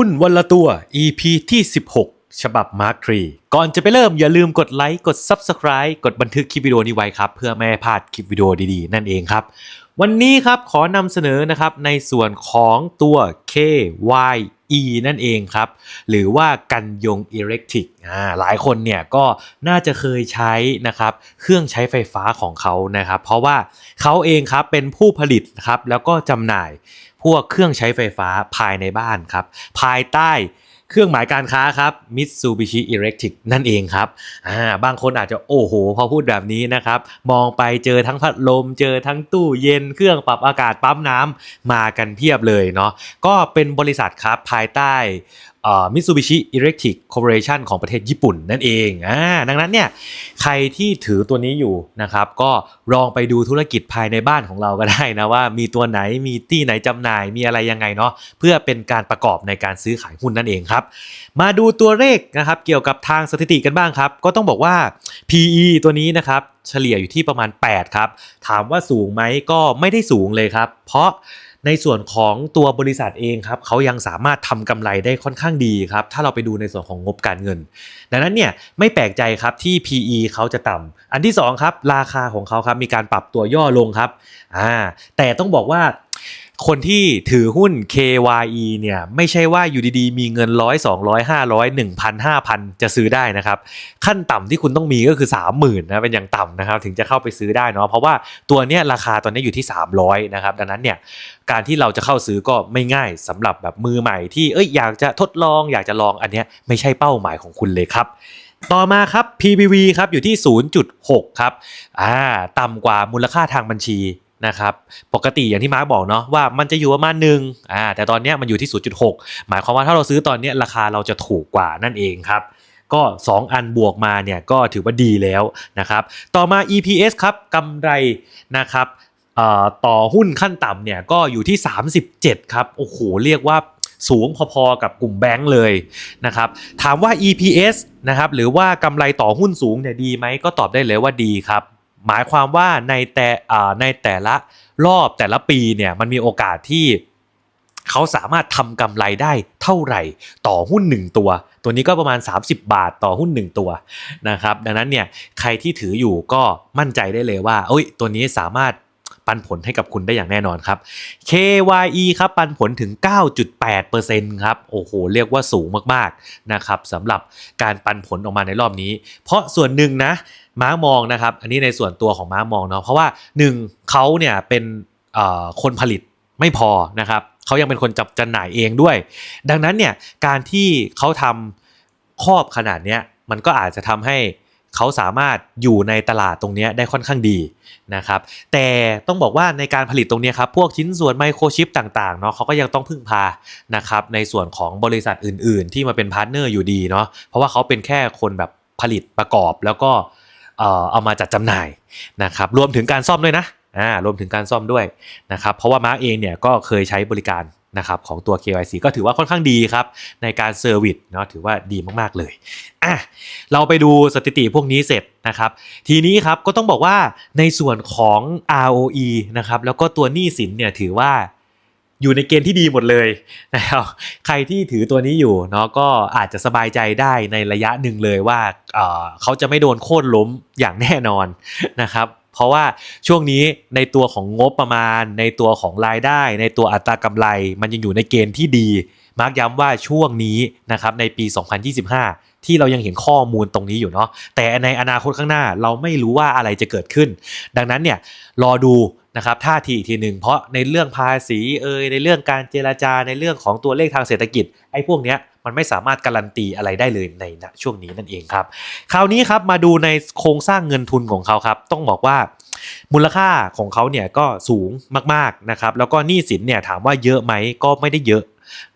หุ้นวันละตัว EP ที่ 16 ฉบับ Mark 3ก่อนจะไปเริ่มอย่าลืมกดไลค์กด Subscribe กดบันทึกคลิปวิดีโอนี้ไว้ครับ เพื่อไม่ให้พลาดคลิปวิดีโอดีๆ นั่นเองครับ วันนี้ครับขอนำเสนอนะครับในส่วนของตัว KYE นั่นเองครับ หรือว่ากันยงอิเล็กทริกอ่าหลายคนเนี่ยก็น่าจะเคยใช้นะครับเครื่องใช้ไฟฟ้าของเขานะครับ เพราะว่าเขาเองครับเป็นผู้ผลิตครับแล้วก็จำหน่าย พวกเครื่องใช้ไฟฟ้าภายในบ้านครับ ภายใต้เครื่องหมายการค้าครับ Mitsubishi Electric นั่นเองครับอ่าบางคนอาจจะโอ้โห พอพูดแบบนี้นะครับ มองไปเจอทั้งพัดลม เจอทั้งตู้เย็น เครื่องปรับอากาศปั๊มน้ำมากันเพียบเลยเนาะก็เป็นบริษัทครับภายใต้ มิตซูบิชิอิเล็กทริกคอร์ปอเรชันของประเทศญี่ปุ่นนั่นเองอ่าดังนั้นเนี่ยใครที่ถือตัวนี้อยู่นะครับก็ลองไปดูธุรกิจภายในบ้านของเราก็ได้นะว่ามีตัวไหนมีที่ไหนจำหน่ายมีอะไรยังไงเนาะเพื่อเป็นการประกอบในการซื้อขายหุ้นนั่นเองครับ มาดูตัวเลขนะครับเกี่ยวกับทางสถิติกันบ้างครับ ก็ต้องบอกว่า PE ตัวนี้นะครับเฉลี่ยอยู่ที่ประมาณ 8 ครับ ถามว่าสูงไหมก็ไม่ได้สูงเลยครับ เพราะ ในส่วนของตัวบริษัทเองครับเขายังสามารถทำกำไรได้ค่อนข้างดีครับถ้าเราไปดูในส่วนของงบการเงิน ดังนั้นเนี่ยไม่แปลกใจครับที่ PE เขาจะต่ำอันที่สองครับราคาของเขาครับมีการปรับตัวย่อลงครับอ่าแต่ต้องบอกว่า คนที่ถือหุ้น KYE เนี่ยไม่ใช่ว่าอยู่ดีๆ มีเงินร้อยสองร้อยห้าร้อยหนึ่งพันห้าพันจะซื้อได้นะครับ ขั้นต่ำที่คุณต้องมีก็คือสามหมื่นนะเป็นอย่างต่ำนะครับ ถึงจะเข้าไปซื้อได้เนาะเพราะว่าตัวเนี้ยราคาตอนนี้อยู่ที่300นะครับ ดังนั้นเนี่ยการที่เราจะเข้าซื้อก็ไม่ง่ายสำหรับแบบมือใหม่ที่เอ้ยอยากจะทดลองอยากจะลองอันเนี้ยไม่ใช่เป้าหมายของคุณเลยครับต่อมาครับ PBV ครับอยู่ที่ 0.6 ครับ อ่า ต่ำกว่ามูลค่าทางบัญชี นะครับปกติอย่างที่มาร์กบอกเนาะว่ามันจะอยู่ประมาณหนึ่งอ่าแต่ตอนนี้มันอยู่ที่ 0.6 หมายความว่าถ้าเราซื้อตอนนี้ราคาเราจะถูกกว่านั่นเองครับก็ 2 อันบวกมาเนี่ยก็ถือว่าดีแล้วนะครับต่อมา EPS ครับกำไรนะครับต่อหุ้นขั้นต่ำเนี่ยก็อยู่ที่ 37 ครับโอ้โหเรียกว่าสูงพอๆกับกลุ่มแบงก์เลยนะครับถามว่า EPS นะครับหรือว่ากำไรต่อหุ้นสูงเนี่ยดีไหมก็ตอบได้เลยว่าดีครับ หมายความว่าในแต่ในแต่ละรอบแต่ละปีเนี่ยมันมีโอกาสที่เขาสามารถทำกำไรได้เท่าไหร่ต่อหุ้น 1 ตัว ตัวนี้ก็ประมาณ 30 บาทต่อหุ้น 1 ตัวนะครับดังนั้นเนี่ยใครที่ถืออยู่ก็มั่นใจได้เลยว่าเอ้ยตัวนี้สามารถปันผลให้กับคุณได้อย่างแน่นอนครับ KYE ครับปันผลถึง 9.8%ครับ โอ้โห เรียกว่าสูงมากๆนะครับสำหรับการปันผลออกมาในรอบนี้ เพราะส่วนหนึ่งนะ ม้ามองนะครับ อันนี้ในส่วนตัวของม้ามองเนาะเพราะว่าหนึ่งเขาเนี่ยเป็นคนผลิตไม่พอนะครับเขายังเป็นคนจับจำหน่ายเองด้วย ดังนั้นเนี่ยการที่เขาทำครอบขนาดเนี้ยมันก็อาจจะทำให้เขาสามารถอยู่ในตลาดตรงนี้ได้ค่อนข้างดีนะครับ แต่ต้องบอกว่าในการผลิตตรงนี้ครับ พวกชิ้นส่วนไมโครชิปต่างๆเนาะเขาก็ยังต้องพึ่งพานะครับในส่วนของบริษัทอื่น ๆ ที่มาเป็นพาร์ทเนอร์อยู่ดีเนาะเพราะว่าเขาเป็นแค่คนแบบผลิตประกอบแล้วก็ เออเอามาจัดจำหน่ายนะครับรวมถึงการซ่อมด้วยนะอ่ารวมถึงการซ่อมด้วยนะครับเพราะว่ามาร์กเองเนี่ยก็เคยใช้บริการนะครับของตัว KYC ก็ถือว่าค่อนข้างดีครับ ในการเซอร์วิสเนาะถือว่าดีมาก ๆ เลยอะเราไปดูสถิติพวกนี้เสร็จนะครับ ทีนี้ครับก็ต้องบอกว่าในส่วนของ ROE นะครับแล้วก็ตัวหนี้สินเนี่ยถือว่า อยู่ในเกณฑ์ที่ดีหมดเลยนะครับใครที่ถือตัวนี้อยู่เนาะก็อาจจะสบายใจได้ในระยะหนึ่งเลยว่าเเขาจะไม่โดนโค่นล้มอย่างแน่นอนนะครับเพราะว่าช่วงนี้ในตัวของงบประมาณ ในตัวของรายได้ ในตัวอัตรากำไร มันยังอยู่ในเกณฑ์ที่ดี มาร์กย้ำว่าช่วงนี้นะครับในปี 2025 ที่เรายังเห็นข้อมูลตรงนี้อยู่เนาะแต่ในอนาคตข้างหน้าเราไม่รู้ว่าอะไรจะเกิดขึ้น ดังนั้นเนี่ยรอดู นะครับท่าทีอีกทีหนึ่งเพราะในเรื่องภาษีเอ่ยในเรื่องการเจราจาในเรื่องของตัวเลขทางเศรษฐกิจไอ้พวกเนี้ยมันไม่สามารถการันตีอะไรได้เลยในณช่วงนี้นั่นเองครับ คราวนี้ครับมาดูในโครงสร้างเงินทุนของเขาครับ ต้องบอกว่า มูลค่าของเขาเนี่ยก็สูงมากๆนะครับแล้วก็หนี้สินเนี่ยถามว่าเยอะไหมก็ไม่ได้เยอะ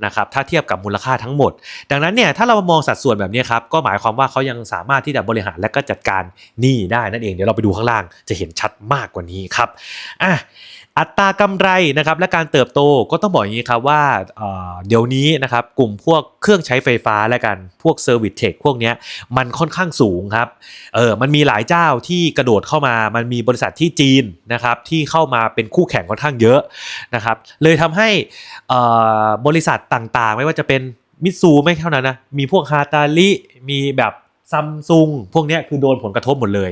นะครับถ้าเทียบกับมูลค่าทั้งหมด ดังนั้นเนี่ยถ้าเรามองสัดส่วนแบบนี้ครับก็หมายความว่าเขายังสามารถที่จะบริหารและก็จัดการหนี้ได้นั่นเองเดี๋ยวเราไปดูข้างล่างจะเห็นชัดมากกว่านี้ครับอะ อัตรากำไรนะครับและการเติบโตก็ต้องบอกอย่างนี้ครับว่าเเดี๋ยวนี้นะครับกลุ่มพวกเครื่องใช้ไฟฟ้าและกันพวกเซอร์วิสเทคพวกนี้มันค่อนข้างสูงครับเออมันมีหลายเจ้าที่กระโดดเข้ามามันมีบริษัทที่จีนนะครับที่เข้ามาเป็นคู่แข่งค่อนข้างเยอะนะครับเลยทำให้บริษัทต่างๆ ไม่ว่าจะเป็นมิตซูไม่เท่านั้นนะมีพวกฮาตาลิมีแบบ ซัมซุงพวกนี้คือโดนผลกระทบหมดเลย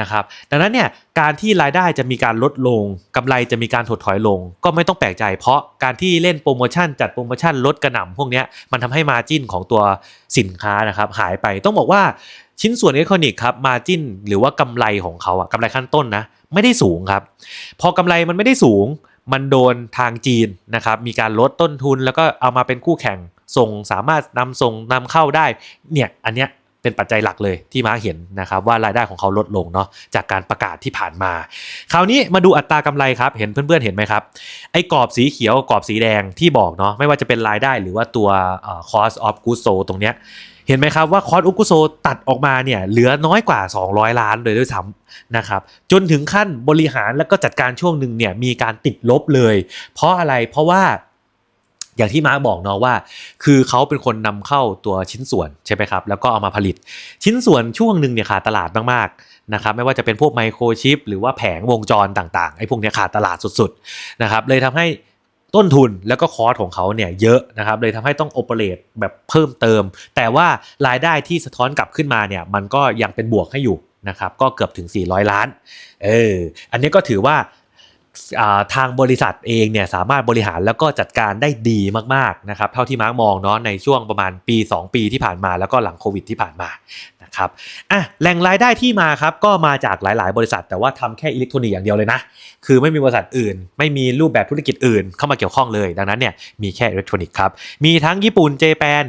นะครับดังนั้นเนี่ยการที่รายได้จะมีการลดลงกำไรจะมีการถดถอยลง ก็ไม่ต้องแปลกใจ เพราะการที่เล่นโปรโมชั่นจัดโปรโมชั่นลดกระหน่ำพวกนี้มันทำให้มาจิ้นของตัวสินค้านะครับหายไปต้องบอกว่าชิ้นส่วนอิเล็กทรอนิกส์ครับมาจิ้นหรือว่ากำไรของเขาอะกำไรขั้นต้นนะไม่ได้สูงครับ พอกำไรมันไม่ได้สูง มันโดนทางจีนนะครับมีการลดต้นทุนแล้วก็เอามาเป็นคู่แข่งส่งสามารถนำส่งนำเข้าได้เนี่ยอันเนี้ย เป็นปัจจัยหลักเลยที่มาเห็นนะครับว่ารายได้ของเขาลดลงเนาะจากการประกาศที่ผ่านมา คราวนี้มาดูอัตรากำไรครับ เห็นเพื่อนๆเห็นไหมครับไอ้กรอบสีเขียวกรอบสีแดงที่บอกเนาะไม่ว่าจะเป็นรายได้หรือว่าตัว cost of goods sold ตรงเนี้ยเห็นไหมครับว่าคอสอุกุโซตัดออกมาเนี่ยเหลือน้อยกว่า 200 ล้านเลยด้วยซ้ำนะครับจนถึงขั้นบริหารแล้วก็จัดการช่วงหนึ่งเนี่ยมีการติดลบเลย เพราะอะไรเพราะว่า อย่างที่มาร์กบอกเนาะว่า คือเขาเป็นคนนำเข้าตัวชิ้นส่วนใช่ไหมครับ แล้วก็เอามาผลิต ชิ้นส่วนช่วงหนึ่งเนี่ยขาดตลาดมากๆนะครับ ไม่ว่าจะเป็นพวกไมโครชิปหรือว่าแผงวงจรต่างๆ ไอ้พวกเนี้ยขาดตลาดสุดๆนะครับ เลยทำให้ต้นทุนแล้วก็คอสของเขาเนี่ยเยอะนะครับ เลยทำให้ต้องโอเปเรตแบบเพิ่มเติม แต่ว่ารายได้ที่สะท้อนกลับขึ้นมาเนี่ย มันก็ยังเป็นบวกให้อยู่นะครับ ก็เกือบถึง 400 ล้าน เออ อันนี้ก็ถือว่า ทางบริษัทเองเนี่ยสามารถบริหารแล้วก็จัดการได้ดีมากๆนะครับเท่าที่มาร์กมองเนาะในช่วงประมาณปี 2 ปีที่ผ่านมาแล้วก็หลังโควิดที่ผ่านมานะครับอะแหล่งรายได้ที่มาครับก็มาจากหลายๆ บริษัท แต่ว่าทำแค่อิเล็กทรอนิกส์อย่างเดียวเลยนะ คือไม่มีบริษัทอื่น ไม่มีรูปแบบธุรกิจอื่นเข้ามาเกี่ยวข้องเลย ดังนั้นเนี่ยมีแค่อิเล็กทรอนิกส์ครับมีทั้งญี่ปุ่นเจแปน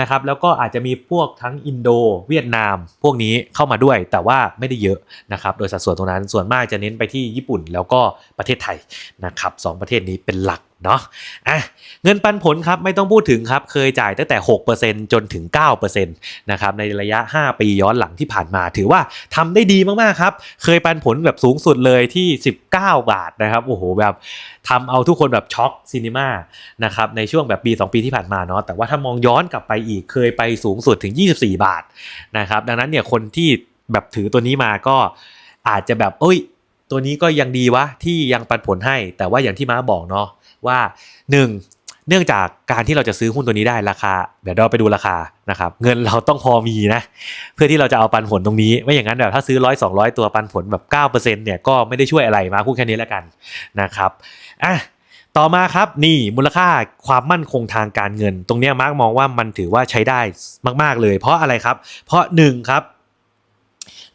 นะครับแล้วก็อาจจะมีพวกทั้งอินโดเวียดนาม พวกนี้เข้ามาด้วยแต่ว่าไม่ได้เยอะนะครับโดยสัดส่วนตรงนั้นส่วนมากจะเน้นไปที่ญี่ปุ่นแล้วก็ประเทศไทยนะครับสองประเทศนี้เป็นหลัก เนาะอะเงินปันผลครับไม่ต้องพูดถึงครับ เคยจ่ายตั้งแต่ 6%จนถึง 9%นะครับในระยะ 5 ปีย้อนหลังที่ผ่านมา ถือว่าทำได้ดีมาก ๆ ครับ เคยปันผลแบบสูงสุดเลยที่ 19 บาทนะครับโอ้โหแบบทำเอาทุกคนแบบช็อกซีนีมานะครับในช่วงแบบปี 2 ปีที่ผ่านมาเนาะแต่ว่าถ้ามองย้อนกลับไปอีกเคยไปสูงสุดถึง 24 บาทนะครับดังนั้นเนี่ยคนที่แบบถือตัวนี้มาก็อาจจะแบบเอ้ย ตัวนี้ก็ยังดีวะที่ยังปันผลให้ แต่ว่าอย่างที่ม้าบอกเนาะ ว่า 1 เนื่องจากการที่เราจะซื้อหุ้นตัวนี้ได้ราคา เดี๋ยวเราไปดูราคานะครับ เงินเราต้องพอมีนะ เพื่อที่เราจะเอาปันผลตรงนี้ ไม่อย่างนั้นแบบถ้าซื้อร้อยสองร้อยตัวปันผลแบบ9%เนี่ยก็ไม่ได้ช่วยอะไรมาพูดแค่นี้แล้วกันนะครับอะต่อมาครับนี่มูลค่าความมั่นคงทางการเงิน ตรงนี้มาร์กมองว่ามันถือว่าใช้ได้มาก ๆเลย เพราะอะไรครับ เพราะหนึ่งครับ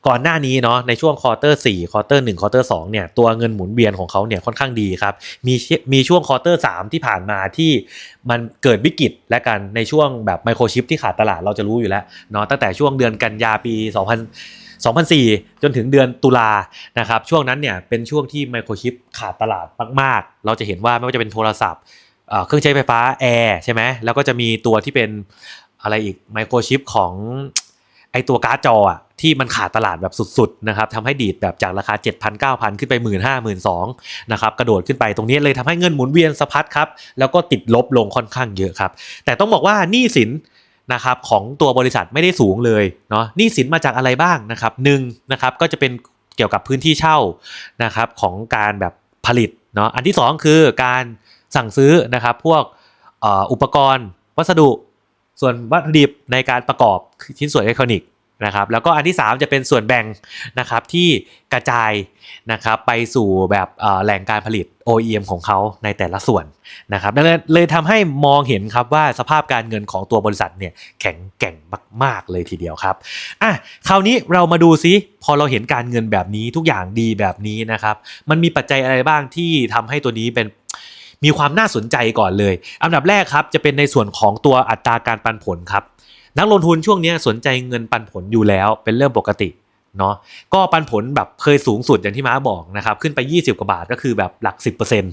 ก่อนหน้านี้เนาะในช่วงควอเตอร์สี่ควอเตอร์หนึ่งควอเตอร์สองเนี่ยตัวเงินหมุนเวียนของเขาเนี่ยค่อนข้างดีครับ มีเชมีช่วงควอเตอร์สามที่ผ่านมาที่มันเกิดวิกฤตและกันในช่วงแบบไมโครชิปที่ขาดตลาดเราจะรู้อยู่แล้วเนาะตั้งแต่ช่วงเดือนกันยาปี 2000 2004 จนถึงเดือนตุลานะครับช่วงนั้นเนี่ยเป็นช่วงที่ไมโครชิปขาดตลาดมากๆ เราจะเห็นว่าไม่ว่าจะเป็นโทรศัพท์เอ่อเครื่องใช้ไฟฟ้าแอร์ใช่ไหมแล้วก็จะมีตัวที่เป็นอะไรอีกไมโครชิปของไอตัวการ์ดจออะ ที่มันขาดตลาดแบบสุดๆนะครับทำให้ดีดแบบจากราคา 7,000 9,000 ขึ้นไป 1 5 0 0 0 0นะครับกระโดดขึ้นไปตรงนี้เลยทำให้เงินหมุนเวียนสะพัดครับแล้วก็ติดลบลงค่อนข้างเยอะครับ แต่ต้องบอกว่าหนี้สินนะครับของตัวบริษัทไม่ได้สูงเลยเนาะหนี้สินมาจากอะไรบ้างนะครับหนึ่งนะครับก็จะเป็นเกี่ยวกับพื้นที่เช่านะครับของการแบบผลิตเนาะอันที่สองคือการสั่งซื้อนะครับพวกอุปกรณ์วัสดุ ส่วนวัตถุดิบในการประกอบชิ้นส่วนอิเล็กทรอนิกส์ นะครับแล้วก็อันที่ 3 จะเป็นส่วนแบ่งนะครับที่กระจายนะครับไปสู่แบบแหล่งการผลิต OEM ของเขาในแต่ละส่วนนะครับดังนั้นเลยทำให้มองเห็นครับว่าสภาพการเงินของตัวบริษัทเนี่ยแข็งแกร่งมาก ๆ เลยทีเดียวครับอะคราวนี้เรามาดูซิพอเราเห็นการเงินแบบนี้ทุกอย่างดีแบบนี้นะครับมันมีปัจจัยอะไรบ้างที่ทำให้ตัวนี้เป็นมีความน่าสนใจก่อนเลย อันดับแรกครับจะเป็นในส่วนของตัวอัตราการปันผลครับ นักลงทุนช่วงนี้สนใจเงินปันผลอยู่แล้วเป็นเรื่องปกติเนาะก็ปันผลแบบเคยสูงสุดอย่างที่ม้าบอกนะครับขึ้นไป 20 กว่าบาทก็คือแบบหลัก 10%น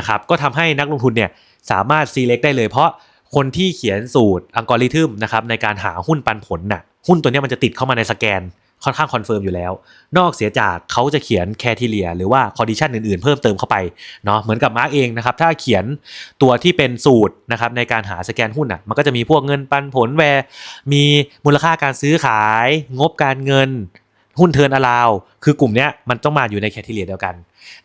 ะครับก็ทำให้นักลงทุนเนี่ยสามารถซีเล็กได้เลย เพราะคนที่เขียนสูตรอัลกอริทึมนะครับในการหาหุ้นปันผลน่ะหุ้นตัวเนี้ยมันจะติดเข้ามาในสแกน ค่อนข้างคอนเฟิร์มอยู่แล้ว นอกเสียจากเขาจะเขียนแคทีเลียหรือว่าคอดิชันอื่นๆ เพิ่มเติมเข้าไปเนาะเหมือนกับมาร์กเองนะครับถ้าเขียนตัวที่เป็นสูตรนะครับในการหาสแกนหุ้นอะมันก็จะมีพวกเงินปันผลแวร์มีมูลค่าการซื้อขาย งบการเงินหุ้นเทิร์นอลาว คือกลุ่มเนี้ยมันต้องมาอยู่ในแคทีเรียเดียวกัน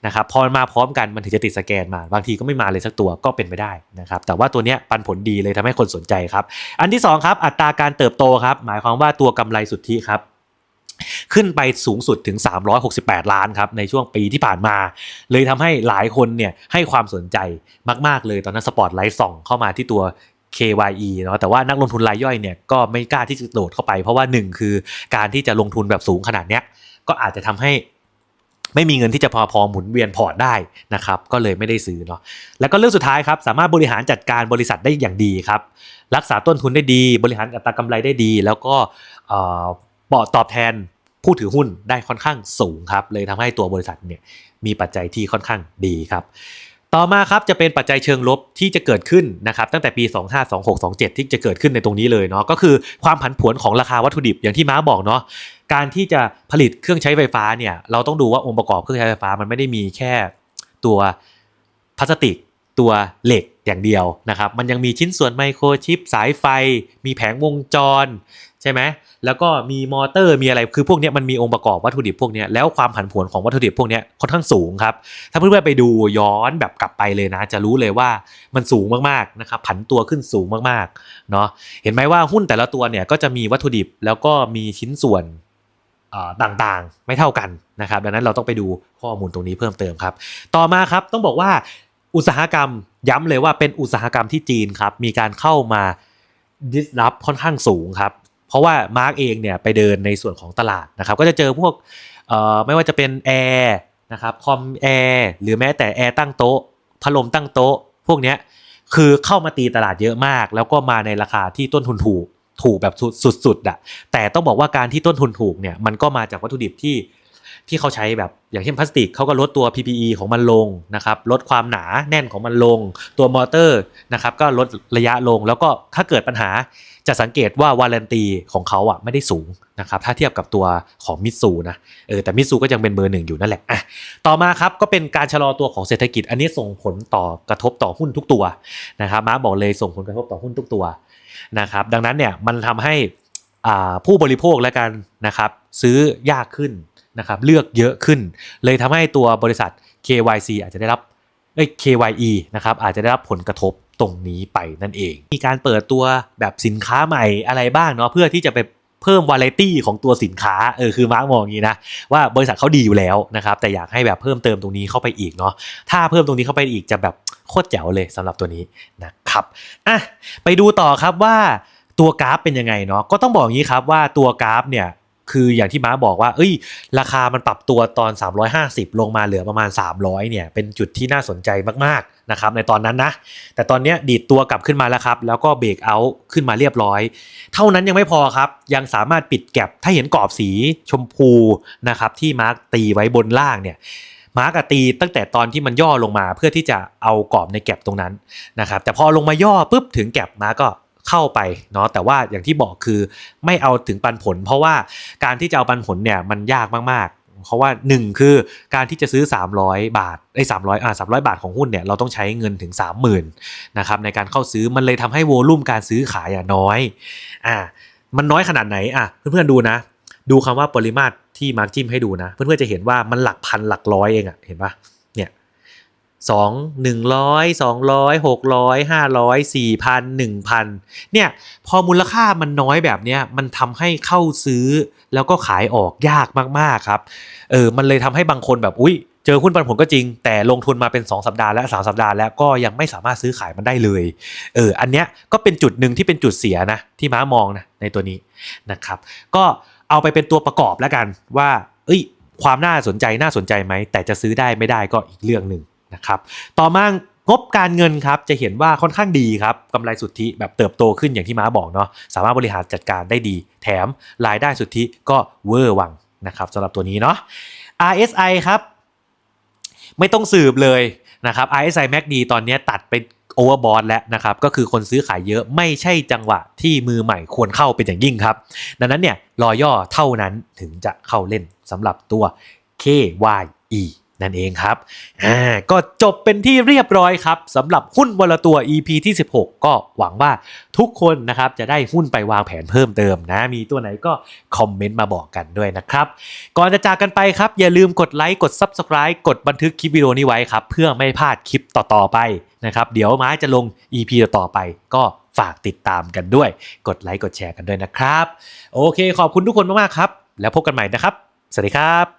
นะครับพอมาพร้อมกันมันถึงจะติดสแกนมา บางทีก็ไม่มาเลยสักตัวก็เป็นไปได้นะครับแต่ว่าตัวเนี้ยปันผลดีเลยทำให้คนสนใจครับ อันที่สองครับอัตราการเติบโตครับหมายความว่าตัวกำไรสุทธิครับ ขึ้นไปสูงสุดถึง 368 ล้านครับในช่วงปีที่ผ่านมา เลยทำให้หลายคนเนี่ยให้ความสนใจมากๆเลยตอนนั้นสปอตไลท์ส่องเข้ามาที่ตัว KYE เนาะแต่ว่านักลงทุนรายย่อยเนี่ยก็ไม่กล้าที่จะโดดเข้าไป เพราะว่าหนึ่งคือการที่จะลงทุนแบบสูงขนาดเนี้ยก็อาจจะทำให้ไม่มีเงินที่จะพอพอหมุนเวียนพอร์ตได้นะครับก็เลยไม่ได้ซื้อเนาะแล้วก็เรื่องสุดท้ายครับ สามารถบริหารจัดการบริษัทได้อย่างดีครับ รักษาต้นทุนได้ดี บริหารอัตรากำไรได้ดี แล้วก็ ปอตอบแทนผู้ถือหุ้นได้ค่อนข้างสูงครับ เลยทำให้ตัวบริษัทเนี่ยมีปัจจัยที่ค่อนข้างดีครับ ต่อมาครับจะเป็นปัจจัยเชิงลบที่จะเกิดขึ้นนะครับตั้งแต่ปี 25 26 27 ที่จะเกิดขึ้นในตรงนี้เลยเนาะก็คือความผันผวนของราคาวัตถุดิบอย่างที่ม้าบอกเนาะการที่จะผลิตเครื่องใช้ไฟฟ้าเนี่ยเราต้องดูว่าองค์ประกอบเครื่องใช้ไฟฟ้ามันไม่ได้มีแค่ตัวพลาสติก ตัวเหล็ก อย่างเดียวนะครับ มันยังมีชิ้นส่วนไมโครชิปสายไฟ มีแผงวงจรใช่ไหมแล้วก็มีมอเตอร์มีอะไรคือพวกนี้มันมีองค์ประกอบวัตถุดิบพวกนี้แล้วความผันผวนของวัตถุดิบพวกนี้ค่อนข้างสูงครับ ถ้าเพื่อนๆไปดูย้อนแบบกลับไปเลยนะ จะรู้เลยว่ามันสูงมากๆนะครับผันตัวขึ้นสูงมากๆเนาะเห็นไหมว่าหุ้นแต่ละตัวเนี่ยก็จะมีวัตถุดิบแล้วก็มีชิ้นส่วนอ่าต่างๆ ไม่เท่ากันนะครับ ดังนั้นเราต้องไปดูข้อมูลตรงนี้เพิ่มเติมครับ ต่อมาครับต้องบอกว่า อุตสาหกรรมย้ำเลยว่าเป็นอุตสาหกรรมที่จีนครับ มีการเข้ามา disrupt ค่อนข้างสูงครับ เพราะว่ามาร์กเองเนี่ยไปเดินในส่วนของตลาดนะครับ ก็จะเจอพวกไม่ว่าจะเป็นแอร์นะครับคอมแอร์หรือแม้แต่แอร์ตั้งโต๊ะพัดลมตั้งโต๊ะ พวกเนี้ยคือเข้ามาตีตลาดเยอะมาก แล้วก็มาในราคาที่ต้นทุนถูกถูกแบบสุดๆอะแต่ต้องบอกว่าการที่ต้นทุนถูกเนี่ยมันก็มาจากวัตถุดิบที่ ที่เขาใช้แบบอย่างเช่นพลาสติกเขาก็ลดตัว PPE ของมันลงนะครับลดความหนาแน่นของมันลง ตัวมอเตอร์นะครับก็ลดระยะลงแล้วก็ถ้าเกิดปัญหาจะสังเกตว่าวาเลนตีของเขาอะไม่ได้สูงนะครับถ้าเทียบกับตัวของมิตซูนะเออแต่มิตซูก็ยังเป็นเบอร์หนึ่งอยู่นั่นแหละอะต่อมาครับก็เป็นการชะลอตัวของเศรษฐกิจ อันนี้ส่งผลต่อกระทบต่อหุ้นทุกตัวนะครับมาร์บอกเลยส่งผลกระทบต่อหุ้นทุกตัวนะครับดังนั้นเนี่ยมันทำให้อ่าผู้บริโภคแล้วกันนะครับซื้อยากขึ้น นะครับเลือกเยอะขึ้น เลยทำให้ตัวบริษัท KYC อาจจะได้รับเอ้ย KYE นะครับอาจจะได้รับผลกระทบตรงนี้ไปนั่นเอง มีการเปิดตัวแบบสินค้าใหม่อะไรบ้างเนาะเพื่อที่จะไปเพิ่มวาไรตี้ของตัวสินค้าเออคือมาร์กมองอย่างนี้นะว่าบริษัทเขาดีอยู่แล้วนะครับแต่อยากให้แบบเพิ่มเติมตรงนี้เข้าไปอีกเนาะถ้าเพิ่มตรงนี้เข้าไปอีกจะแบบโคตรแจ๋วเลยสำหรับตัวนี้นะครับอะไปดูต่อครับว่าตัวกราฟเป็นยังไงเนาะก็ต้องบอกอย่างนี้ครับว่าตัวกราฟเนี่ย คืออย่างที่ม้าบอกว่า เอ้ย ราคามันปรับตัวตอน 350 ลงมาเหลือประมาณ 300 เนี่ย เป็นจุดที่น่าสนใจมากๆนะครับ ในตอนนั้นนะ แต่ตอนนี้ดีดตัวกลับขึ้นมาแล้วครับ แล้วก็เบรกเอาท์ขึ้นมาเรียบร้อย เท่านั้นยังไม่พอครับ ยังสามารถปิดแก็บถ้าเห็นกรอบสีชมพูนะครับ ที่มาร์กตีไว้บนล่างเนี่ยมาร์กตีตั้งแต่ตอนที่มันย่อลงมาเพื่อที่จะเอากรอบในแก็บตรงนั้นนะครับ แต่พอลงมาย่อปุ๊บถึงแก็บมาร์กก็ เข้าไปเนาะแต่ว่าอย่างที่บอกคือไม่เอาถึงปันผล เพราะว่าการที่จะเอาปันผลเนี่ยมันยากมากๆ เพราะว่า 1 คือการที่จะซื้อ 300 บาทไอ้สามร้อยอ่าสามร้อยบาทของหุ้นเนี่ยเราต้องใช้เงินถึง 30,000นะครับในการเข้าซื้อมันเลยทำให้โวลุ่มการซื้อขายอะน้อยอ่ามันน้อยขนาดไหนอะเพื่อนๆดูนะ ดูคำว่าปริมาตรที่มาร์กจิ้มให้ดูนะ เพื่อนๆจะเห็นว่ามันหลักพันหลักร้อยเองอะเห็นปะ สองหนึ่งร้อยสองร้อยหกร้อยห้าร้อยสี่พันหนึ่งพันเนี่ยพอมูลค่ามันน้อยแบบเนี้ยมันทำให้เข้าซื้อแล้วก็ขายออกยากมากๆครับเออมันเลยทำให้บางคนแบบอุ้ยเจอหุ้นปันผลก็จริง แต่ลงทุนมาเป็น 2 สัปดาห์และ3สัปดาห์แล้วก็ยังไม่สามารถซื้อขายมันได้เลยเอออันเนี้ยก็เป็นจุดหนึ่งที่เป็นจุดเสียนะที่ม้ามองนะในตัวนี้นะครับ ก็เอาไปเป็นตัวประกอบแล้วกันว่า เอ้ย ความน่าสนใจน่าสนใจไหมแต่จะซื้อได้ไม่ได้ก็อีกเรื่องหนึ่ง นะครับต่อมางบการเงินครับจะเห็นว่าค่อนข้างดีครับกำไรสุทธิแบบเติบโตขึ้นอย่างที่ม้าบอกเนาะสามารถบริหารจัดการได้ดี แถมรายได้สุทธิก็เวอร์วังนะครับสำหรับตัวนี้เนาะ RSI ครับไม่ต้องสืบเลยนะครับ RSI MACD ตอนนี้ตัดไปโอเวอร์บอทแล้วนะครับก็คือคนซื้อขายเยอะไม่ใช่จังหวะที่มือใหม่ควรเข้าเป็นอย่างยิ่งครับ ดังนั้นเนี่ยรอย่อเท่านั้นถึงจะเข้าเล่นสำหรับตัว KYE นั่นเองครับ อ่า ก็จบเป็นที่เรียบร้อยครับสำหรับหุ้นวันละตัว EP ที่ 16 ก็หวังว่าทุกคนนะครับจะได้หุ้นไปวางแผนเพิ่มเติมนะ มีตัวไหนก็คอมเมนต์มาบอกกันด้วยนะครับ ก่อนจะจากกันไปครับ อย่าลืมกดไลค์ กด Subscribe กดบันทึกคลิปวิดีโอนี้ไว้ครับ เพื่อไม่พลาดคลิปต่อ ๆ ไปนะครับ เดี๋ยวม้าจะลง EP ต่อไปก็ฝากติดตามกันด้วย กดไลค์ กดแชร์กันด้วยนะครับ โอเค ขอบคุณทุกคนมากๆครับ แล้วพบกันใหม่นะครับ สวัสดีครับ